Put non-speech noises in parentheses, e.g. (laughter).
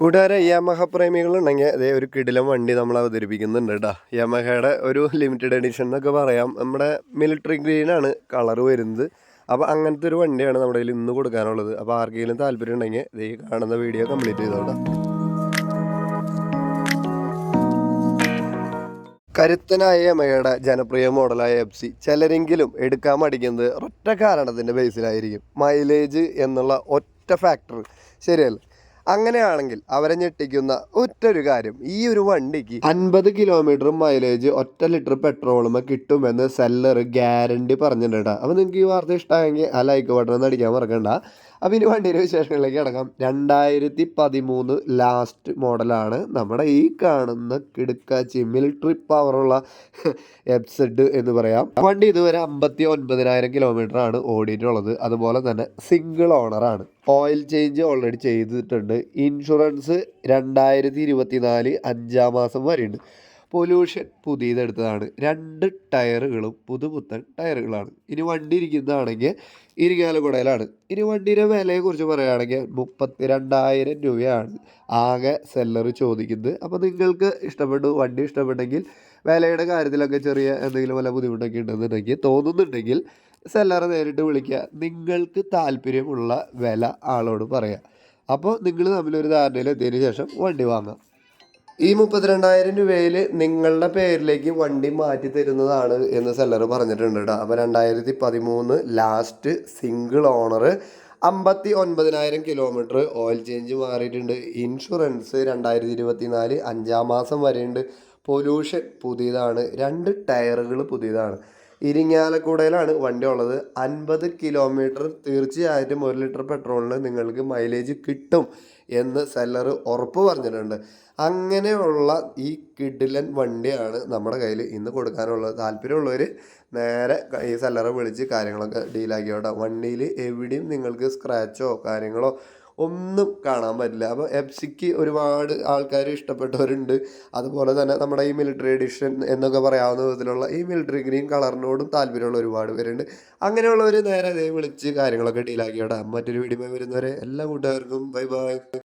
കൂട്ടുകാരെ യമഹ പ്രേമികളുണ്ടെങ്കിൽ അതേ ഒരു കിടിലം വണ്ടി നമ്മൾ അവതരിപ്പിക്കുന്നുണ്ട് കേട്ടോ യമഹയുടെ ഒരു ലിമിറ്റഡ് എഡിഷൻ എന്നൊക്കെ പറയാം. നമ്മുടെ മിലിറ്ററി ഗ്രീനാണ് കളർ വരുന്നത്. അപ്പോൾ അങ്ങനത്തെ ഒരു വണ്ടിയാണ് നമ്മുടെ കയ്യിൽ ഇന്ന് കൊടുക്കാനുള്ളത്. അപ്പോൾ ആർക്കെങ്കിലും താല്പര്യം ഉണ്ടെങ്കിൽ ഈ കാണുന്ന വീഡിയോ കംപ്ലീറ്റ് ചെയ്തോളാം കരുത്തനായ യമഹയുടെ ജനപ്രിയ മോഡലായ എഫ് സി ചിലരെങ്കിലും എടുക്കാൻ മടിക്കുന്നത് ഒറ്റ കാരണത്തിന്റെ ബേസിലായിരിക്കും മൈലേജ് എന്നുള്ള ഒറ്റ ഫാക്ടർ ശരിയല്ല? അങ്ങനെയാണെങ്കിൽ അവരെ ഞെട്ടിക്കുന്ന ഒറ്റൊരു കാര്യം ഈ ഒരു വണ്ടിക്ക് അൻപത് കിലോമീറ്റർ മൈലേജ് ഒറ്റ ലിറ്റർ പെട്രോളും കിട്ടുമെന്ന് സെല്ലർ ഗ്യാരണ്ടി പറഞ്ഞിട്ടുണ്ട്. അപ്പോൾ നിങ്ങൾക്ക് ഈ വാർത്ത ഇഷ്ടമായെങ്കിൽ ആ ലൈക്ക് ബട്ടൺ അടിക്കാൻ മറക്കണ്ട. അപ്പോൾ ഇനി വണ്ടിയുടെ വിശേഷങ്ങളിലേക്ക് അടക്കാം രണ്ടായിരത്തി പതിമൂന്ന് ലാസ്റ്റ് മോഡലാണ് നമ്മുടെ ഈ കാണുന്ന കിടുക്കാച്ചി മിലിറ്ററി പവറുള്ള എബ്സെഡ് (laughs) എന്ന് പറയാം. വണ്ടി ഇതുവരെ അമ്പത്തി ഒൻപതിനായിരം കിലോമീറ്റർ ആണ് ഓടിയിട്ടുള്ളത്. അതുപോലെ തന്നെ സിംഗിൾ ഓണറാണ് ഓയിൽ ചേഞ്ച് ഓൾറെഡി ചെയ്തിട്ടുണ്ട്. ഇൻഷുറൻസ് രണ്ടായിരത്തി ഇരുപത്തി നാല് അഞ്ചാം മാസം വരെയുണ്ട്. പൊല്യൂഷൻ പുതിയതെടുത്തതാണ്. രണ്ട് ടയറുകളും പുതുപുത്തൻ ടയറുകളാണ്. ഇനി വണ്ടി ഇരിക്കുന്നതാണെങ്കിൽ ഇരിങ്ങാലക്കുടയിലാണ്. ഇനി വണ്ടിയുടെ വിലയെക്കുറിച്ച് പറയുകയാണെങ്കിൽ മുപ്പത്തി രണ്ടായിരം രൂപയാണ് ആകെ സെല്ലർ ചോദിക്കുന്നത്. അപ്പോൾ നിങ്ങൾക്ക് ഇഷ്ടപ്പെട്ടു വണ്ടി ഇഷ്ടപ്പെട്ടെങ്കിൽ വിലയുടെ കാര്യത്തിലൊക്കെ ചെറിയ എന്തെങ്കിലും വല്ല ബുദ്ധിമുട്ടൊക്കെ ഉണ്ടെന്നുണ്ടെങ്കിൽ തോന്നുന്നുണ്ടെങ്കിൽ സെല്ലറെ നേരിട്ട് വിളിക്കുക നിങ്ങൾക്ക് താല്പര്യമുള്ള വില ആളോട് പറയാം. അപ്പോൾ നിങ്ങൾ തമ്മിലൊരു ധാരണയിൽ എത്തിയതിന് ശേഷം വണ്ടി വാങ്ങാം. ഈ മുപ്പത്തിരണ്ടായിരം രൂപയിൽ നിങ്ങളുടെ പേരിലേക്ക് വണ്ടി മാറ്റി തരുന്നതാണ് എന്ന് സെല്ലർ പറഞ്ഞിട്ടുണ്ട് കേട്ടോ അപ്പോൾ രണ്ടായിരത്തി പതിമൂന്ന് ലാസ്റ്റ് സിംഗിൾ ഓണർ അമ്പത്തി ഒൻപതിനായിരം കിലോമീറ്റർ ഓയിൽ ചേഞ്ച് മാറിയിട്ടുണ്ട്. ഇൻഷുറൻസ് രണ്ടായിരത്തി ഇരുപത്തി നാല് അഞ്ചാം മാസം വരെയുണ്ട്. പൊല്യൂഷൻ പുതിയതാണ്. രണ്ട് ടയറുകൾ പുതിയതാണ്. ഇരിങ്ങാലക്കുടയിലാണ് വണ്ടി ഉള്ളത് അൻപത് കിലോമീറ്റർ തീർച്ചയായിട്ടും ഒരു ലിറ്റർ പെട്രോളിന് നിങ്ങൾക്ക് മൈലേജ് കിട്ടും എന്ന് സെല്ലർ ഉറപ്പ് പറഞ്ഞിട്ടുണ്ട്. അങ്ങനെയുള്ള ഈ കിഡിലൻ വണ്ടിയാണ് നമ്മുടെ കയ്യിൽ ഇന്ന് കൊടുക്കാനുള്ളത്. താല്പര്യമുള്ളവർ നേരെ ഈ സെല്ലറെ വിളിച്ച് കാര്യങ്ങളൊക്കെ ഡീലാക്കിയോട്ടെ വണ്ടിയിൽ എവിടെയും നിങ്ങൾക്ക് സ്ക്രാച്ചോ കാര്യങ്ങളോ ഒന്നും കാണാൻ പറ്റില്ല. അപ്പോൾ എപ്സിക്ക് ഒരുപാട് ആൾക്കാർ ഇഷ്ടപ്പെട്ടവരുണ്ട്. അതുപോലെ തന്നെ നമ്മുടെ ഈ മിലിറ്ററി എഡിഷൻ എന്നൊക്കെ പറയാവുന്ന വിധത്തിലുള്ള ഈ മിലിറ്ററി ഗ്രീൻ കളറിനോടും താല്പര്യമുള്ള ഒരുപാട് പേരുണ്ട്. അങ്ങനെയുള്ളവർ നേരെ വിളിച്ച് കാര്യങ്ങളൊക്കെ ഡീലാക്കി വിടാം മറ്റൊരു വീഡിയോ വരുന്നവരെ എല്ലാ കൂട്ടുകാർക്കും ബൈ ബൈ